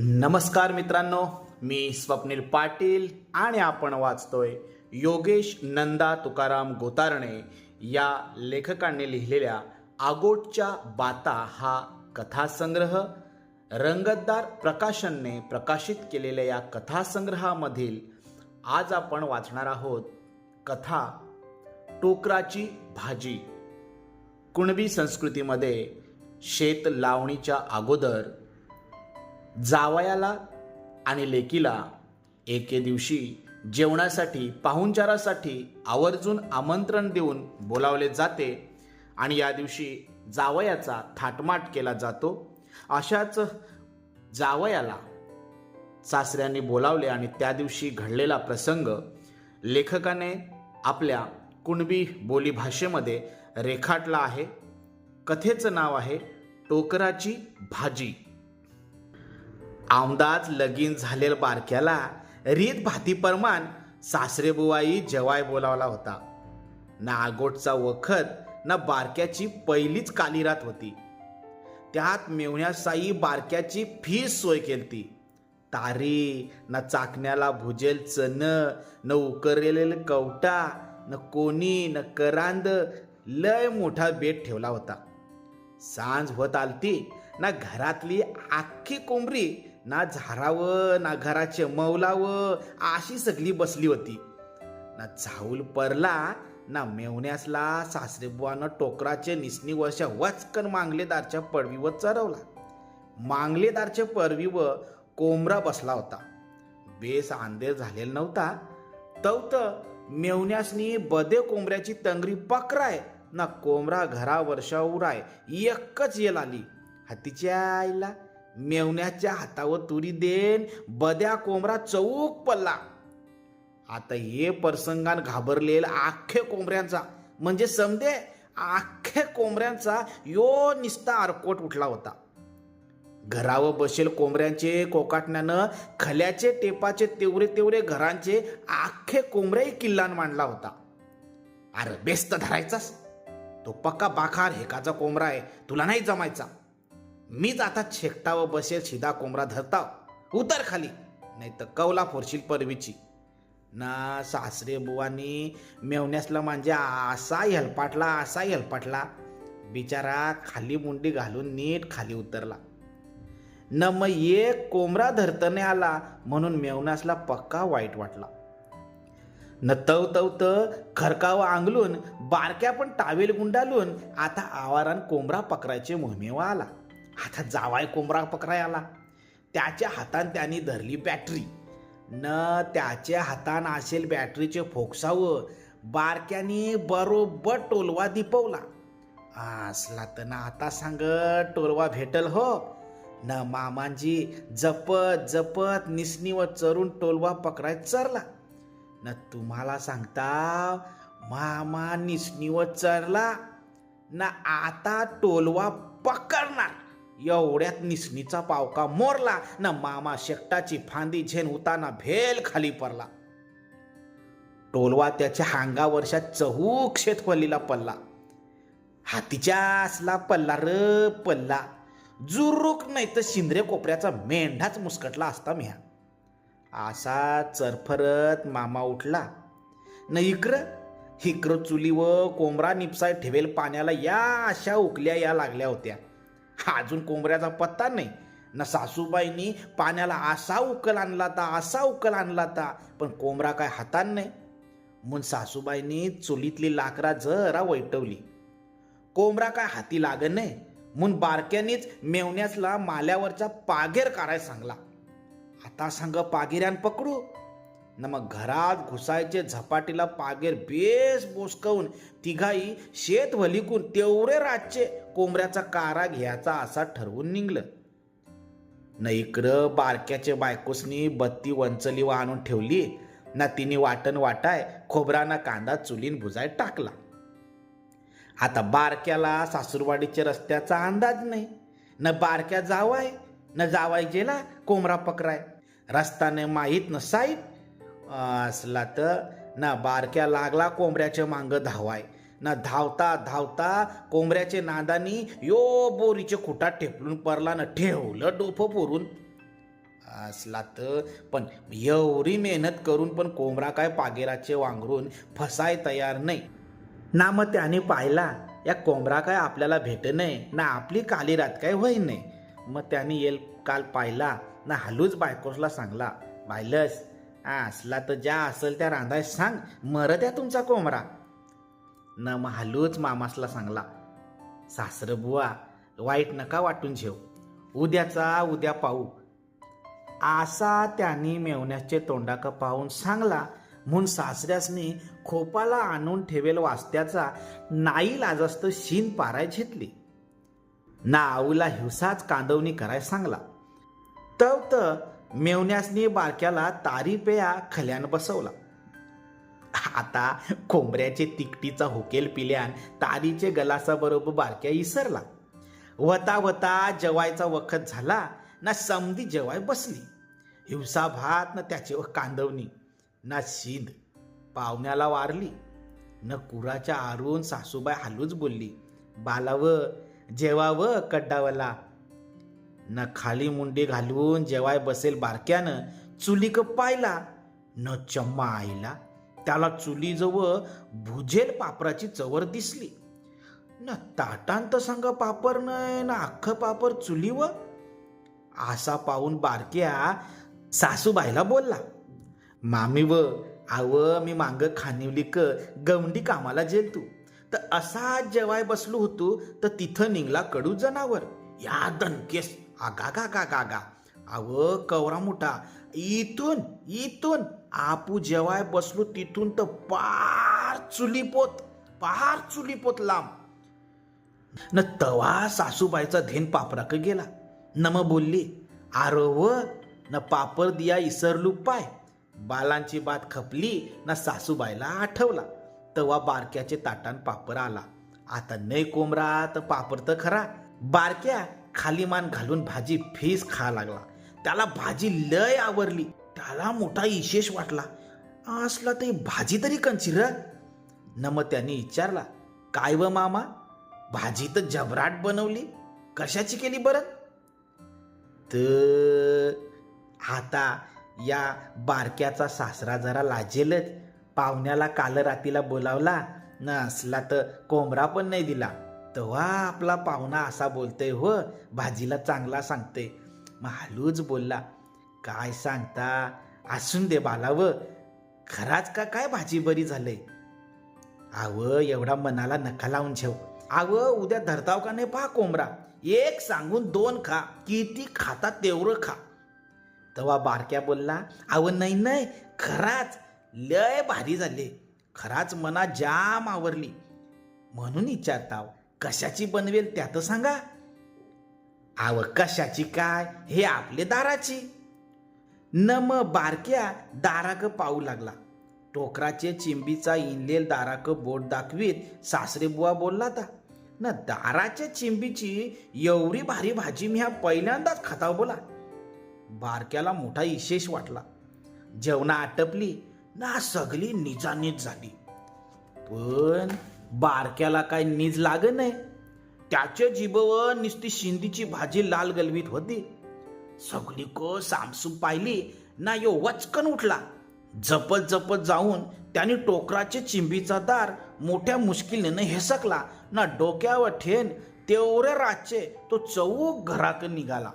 नमस्कार मित्रांनो मी स्वप्नील पाटील आणि आपण वाचतोय योगेश नंदा तुकाराम गोतारणे या लेखकांनी लिहिलेल्या आगोटच्या बाता हा कथासंग्रह रंगतदार प्रकाशनने प्रकाशित केलेल्या या कथासंग्रहामधील आज आपण वाचणार आहोत कथा टोकराची भाजी. कुणबी संस्कृतीमध्ये शेत लावणीच्या अगोदर जावयाला आणि लेकीला एके दिवशी जेवणासाठी पाहुणचारासाठी आवर्जून आमंत्रण देऊन बोलावले जाते आणि या दिवशी जावयाचा थाटमाट केला जातो. अशाच जावयाला सासऱ्यांनी बोलावले आणि त्या दिवशी घडलेला प्रसंग लेखकाने आपल्या कुणबी बोलीभाषेमध्ये रेखाटला आहे. कथेचं नाव आहे टोकराची भाजी. आमदाज लगीन झालेल बारक्याला रीत भाती परमान जेवाय बोलावला होता. ना आगोटचा वखत ना बारक्याची पहिलीच कालीरात होती. त्यात मेवण्यासाई बारक्याची फीस सोय केलती. तारी ना चाकण्याला भुजेल चन न उकरलेलं कवटा न कोणी न करांद लय मोठा बेट ठेवला होता. सांज होत आलती ना घरातली आख्खी कोंबरी ना झारावं ना घराचे मौलावं अशी सगळी बसली होती. ना झाऊल परला ना मेवण्यासला सासरेबुवानं टोकराचे निसनी वर्ष वचकन मांगलेदारच्या पडवीवर चरवला. मांगलेदारच्या पडवीवर कोंबरा बसला होता. बेस आंधेर झालेला नव्हता. तवत मेवण्यासनी बदे कोंबऱ्याची तंगरी पकराय ना कोंबरा घरा वर्षा उराय एकच येल आली. हातीच्या आईला मेवण्याच्या हातावर तुरी देन बद्या कोंबरा चौक पडला. आता हे प्रसंगान घाबरलेल आख्खे कोंबऱ्यांचा म्हणजे समजे आख्खे कोंबऱ्यांचा यो निस्ता आरकोट उठला होता. घरावर बसेल कोंबऱ्यांचे कोकाटण्यानं खल्याचे टेपाचे तेवढे तेवढे घरांचे आख्खे कोंबऱ्याही किल्लान मांडला होता. अरे बेस्त धरायचास. तो पक्का बाखार हेकाचा कोंबरा आहे तुला नाही जमायचा. मीच आता शेकटावर बसेल शिदा कोंबरा धरताव. उतर खाली. नाही तर कवला फोरशील परवीची. ना सासरे बुवानी मेवण्यासला म्हणजे असा हलपाटला असा हेलपाटला. बिचारा खाली मुंडी घालून नीट खाली उतरला. न मग एक कोंबरा धरतने आला म्हणून मेवण्यासला पक्का वाईट वाटला. न तव तव त खरकावं आंगलून बारक्या पण टावेल गुंडालून आता आवारान कोंबरा पकडायचे मोहिमेवा आला. आता जावाय कोंबरा पकडाय आला. त्याच्या हातान त्यांनी धरली बॅटरी न त्याच्या हातान असेल बॅटरीचे फोकसावं बारक्याने बरोबर टोलवा दिपवला. असला तर ना आता सांग टोलवा भेटल हो. न मामांजी जपत जपत निसनीवर चरून टोलवा पकडाय चरला. न तुम्हाला सांगता मामा निसनीवर चरला. न आता टोलवा पकडणार. एवढ्यात निसणीचा पावका मोरला न मामा शेकटाची फांदी झेन उताना भेल खाली पडला. टोलवा त्याच्या हांगावरच्या चहूक शेतफलीला पडला. हातीच्या असला पल्ला र पल्ला. जुरुक नाही तर शिंद्रे कोपऱ्याचा मेंढाच मुस्कटला असता म्या. असा चरफरत मामा उठला. न इकडं हिकडं व कोंबरा निपसाय ठेवेल पाण्याला या अशा उकल्या या लागल्या होत्या. अजून कोंबऱ्याचा पत्ता नाही. न सासूबाईंनी पाण्याला असा उकल आणला ता असा उकल आणला ता पण कोंबरा काय हातात नाही. म्हणून सासूबाईंनी चुलीतली लाकरा जरा वैटवली. कोंबरा काय हाती लागत नाही. म्हणून बारक्यानीच मेवण्यासला माल्यावरचा पागेर काढायला सांगला. आता सांग पागिऱ्यान पकडू. न मग घरात घुसायचे झपाटीला पागेर बेस बोसकवून तिघाई शेत वलिकून तेवढे रातचे कोंबऱ्याचा कारा घ्यायचा असा ठरवून निघलं. न इकडं बारक्याच्या बायकोसनी बत्ती वंचलीवर आणून ठेवली. ना तिने वाटण वाटाय खोबराना कांदा चुलीन भुजाय टाकला. आता बारक्याला सासूरवाडीच्या रस्त्याचा अंदाज नाही. न बारक्या जावाय न जावाय गेला कोंबरा पकराय. रस्ताने माहीत न असला तर ना बारक्या लागला कोंबऱ्याच्या मांग धावाय. ना धावता धावता कोंबऱ्याचे नादानी यो बोरीचे खुटात ठेपलून परला ना ठेवलं डोफं पोरून. असला तर पण एवढी मेहनत करून पण कोंबरा काय पागेराचे वांगरून फसाय तयार नाही. ना मग त्याने पाहिला या कोंबरा काय आपल्याला भेट नाही ना आपली काली रात काय होई नाही. मग त्याने येल काल पाहिला ना हलूच बायकोसला सांगला पाहिलंस असला तर ज्या असेल त्या रांधाय सांग मर द्या तुमचा कोंबरा न महालूच मामासला सांगला सासरबुवा वाईट नका वाटून झेव उद्याचा उद्या पाहू. असा त्यांनी मेवण्याचे तोंडाक पाहून सांगला म्हणून सासऱ्यासनी खोपाला आणून ठेवेल वास्त्याचा नाही आजस्त शीन पाराय घेतली. ना आऊला हिवसाच कांदवणी कराय सांगला. तव त मेवण्यासनी बारक्याला तारी पेया खल्यान बसवला. आता कोंबऱ्याचे तिकटीचा हुकेल पिल्यान तारीचे गलासाबरोबर बारक्या इसरला. वता वता जेवायचा वखत झाला ना समधी जेवाय बसली. हिवसा भात न त्याचे कांदवणी ना शिंद पाहुण्याला वारली. न कुराच्या आरून सासूबाई हालूच बोलली बालाव जेवावं कड्डावला. न खाली मुंडी घालून जेवाय बसेल बारक्यानं चुलीक पाहिला न चम्मा आईला. त्याला चुलीजवळ भुजेल पापराची चवर दिसली. न ताटांत संग पापर नाही ना अख्खं पापर चुलीव असा पाहून बारक्या सासूबाईला बोलला मामी व आव मी मांग खानिवली क गवंडी कामाला जेल तू. तर असा जेवाय बसलो होतो तर तिथं निघला कडू जनावर. या दणकेस आगा गा गा गा गा अव कवरा मोठा. इथून इथून. आपू जेवाय बसलो तिथून तर पार चुलीपोत पार चुलीपोत लांब. न तवा सासूबाईचा धेन पापराक गेला. न मग बोलली आरव न पापर दिया इसरलू पाय. बालांची बात खपली न सासूबाईला आठवला. तवा बारक्याचे ताटान पापर आला. आता नाही कोंबरा तर पापर तर खरा. बारक्या खाली मान घालून भाजी फेस खा लागला. त्याला भाजी लय आवडली त्याला मोठा विशेष वाटला. असला ते भाजी तरी कंचिर न मग त्याने विचारला काय व मामा भाजी तर जबराट बनवली कशाची केली बरं? तर आता या बारक्याचा सासरा जरा लाजेलच. पाहुण्याला काल रातीला बोलावला न असला तर कोंबरा पण नाही दिला. तेव्हा आपला पाहुणा असा बोलतोय हो भाजीला चांगला सांगते मग बोलला काय सांगता असून दे बालाव खराच का काय भाजी बरी झालंय? आव एवढा मनाला नका लावून ठेव. आव उद्या धरताव का नाही पहा कोंबरा एक सांगून दोन खा किती खाता तेवढं खा. तेव्हा बारक्या बोलला आव नाही नाही खराच लय भारी झाले. खराच मना जाम आवरली. म्हणून विचारताव कशाची बनवेल त्यात सांगा. आव कशाची काय? हे आपले दाराची. न बारक्या दाराक पाहू लागला. टोकराचे चिंबीचा इनलेल दाराक बोट दाखवीत सासरे बुवा बोलला ता न दाराच्या चिंबीची एवढी भारी भाजी मी ह्या पहिल्यांदाच खाताव बोला. बारक्याला मोठा विशेष वाटला. जेवणा आटपली ना सगळी निजानीज झाली. पण बारक्याला काय नीज लाग नाही? त्याच्या जिभवर निस्ती शिंदीची भाजी लाल गलवीत होती. सगळी को सामसूम पाहिली ना यो वचकन उठला. जपत जपत जाऊन त्याने टोकराचे चिंबीचा दार मोठ्या मुश्किलीनं हेसकला. ना डोक्यावर ठेन तेवढ्या रातचे तो चौक घराकडे निघाला.